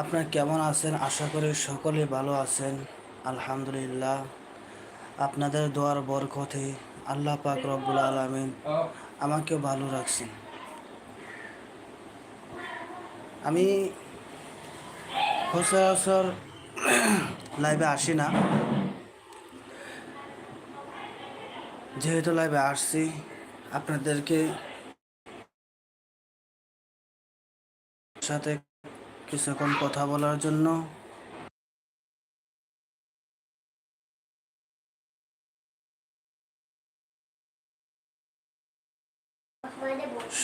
আপনারা কেমন আছেন? আশা করি সকলে ভালো আছেন। আলহামদুলিল্লাহ। আপনাদের দোয়ার বরকতে আল্লাহ পাক রব্বুল আলমিন আমাকে ভালো রাখছেন। আমি সচরাচর লাইভে আসি না। যেহেতু লাইভে আসছি, আপনাদেরকে সাথে কিছুক্ষণ কথা বলার জন্য।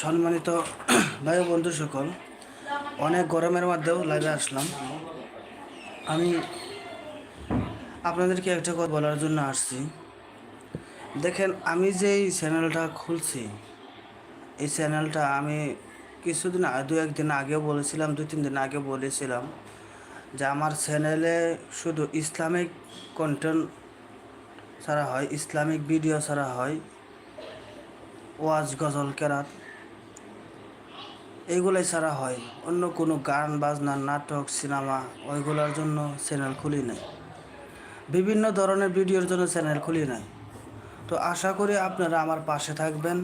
সম্মানিত ভাই বন্ধু সকল, অনেক গরমের মধ্যেও লাইভে আসলাম। আমি আপনাদেরকে একটা কথা বলার জন্য আসছি। দেখেন, আমি যে এই চ্যানেলটা খুলছি, এই চ্যানেলটা আমি কিছুদিন দু একদিন আগেও বলেছিলাম দু তিন দিন আগে বলেছিলাম যে আমার চ্যানেলে শুধু ইসলামিক কন্টেন্ট ছাড়া হয়, ইসলামিক ভিডিও ছাড়া হয়, ওয়াজ, গজল, কেরাত এইগুলোই ছাড়া হয়। অন্য কোনো গান, বাজনা, নাটক সিনেমা ওইগুলোর জন্য চ্যানেল খুলি নাই। বিভিন্ন ধরনের ভিডিওর জন্য চ্যানেল খুলি নাই। তো আশা করি আপনারা আমার পাশে থাকবেন।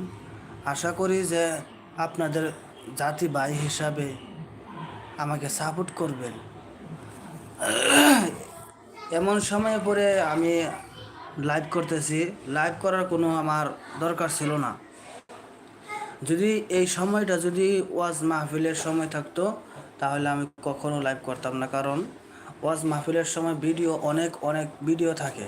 আশা করি যে আপনাদের জাতি ভাই হিসাবে আমাকে সাপোর্ট করবেন। এমন সময় পরে আমি লাইভ করতেছি। লাইভ করার কোনো আমার দরকার ছিল না। যদি এই সময়টা যদি ওয়াজ মাহফিলের সময় থাকতো, তাহলে আমি কখনো লাইভ করতাম না। কারণ ওয়াজ মাহফিলের সময় ভিডিও অনেক অনেক ভিডিও থাকে।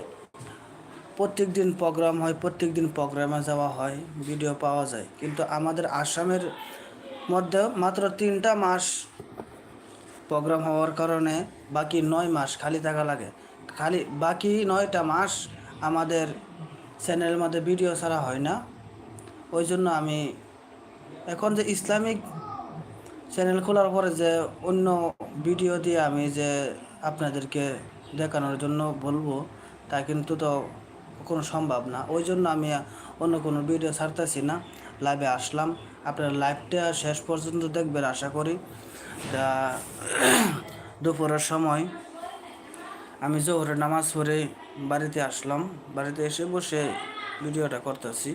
প্রত্যেক দিন প্রোগ্রাম হয় প্রত্যেক দিন প্রোগ্রামে যাওয়া হয়, ভিডিও পাওয়া যায়। কিন্তু আমাদের আসামের মধ্যে মাত্র তিনটা মাস প্রোগ্রাম হওয়ার কারণে বাকি নয় মাস খালি থাকা লাগে। খালি বাকি নয়টা মাস আমাদের চ্যানেলের মধ্যে ভিডিও ছাড়া হয় না। ওই জন্য আমি এখন যে ইসলামিক চ্যানেল খোলার পরে যে অন্য ভিডিও দিয়ে আমি যে আপনাদেরকে দেখানোর জন্য বলব, তা কিন্তু তো কোনো সম্ভব না। ওই জন্য আমি অন্য কোনো ভিডিও ছাড়তেছি না। লাইভে আসলাম। আপনারা লাইভটা শেষ পর্যন্ত দেখবেন, আশা করি। দুপুরের সময়। আমি জোহরের নামাজ পড়ে বাড়িতে আসলাম। বাড়িতে এসে বসে ভিডিওটা করতেছি।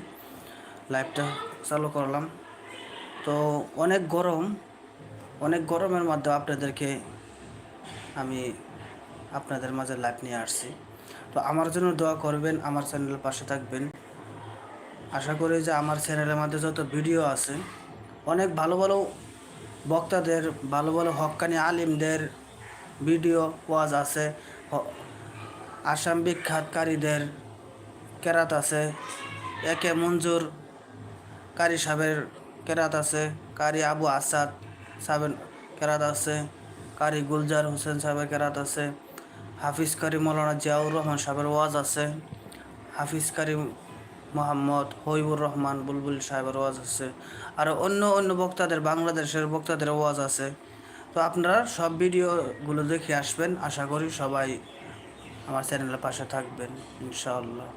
লাইভটা চালু করলাম। তো অনেক গরম। অনেক গরমের মধ্যে আপনাদেরকে আমি আপনাদের মাঝে লাইভ নিয়ে আসছি। তো আমার জন্য দোয়া করবেন, আমার চ্যানেলের পাশে থাকবেন। আশা করি যে আমার চ্যানেলের মধ্যে যত ভিডিও আছে, অনেক ভালো ভালো বক্তাদের, ভালো ভালো হক্কানি আলিমদের ভিডিও ওয়াজ আছে আসাম বিখ্যাতকারীদের কেরাত আছে, একে মঞ্জুর কারি সাহেবের কেরাত আছে, কারি আবু আসাদ সাহেবের কেরাত আছে, কারি গুলজার হোসেন সাহেবের কেরাত আছে, হাফিজ কারি মৌলানা জিয়াউর রহমান সাহেবের ওয়াজ আছে, হাফিজ কারি মোহাম্মদ হইবুর রহমান বুলবুল সাহেবের ওয়াজ আছে। আর অন্য অন্য বক্তাদের, বাংলাদেশের বক্তাদের ওয়াজ আছে। তো আপনারা সব ভিডিওগুলো দেখে আসবেন। আশা করি সবাই আমার চ্যানেলের পাশে থাকবেন, ইনশাআল্লাহ।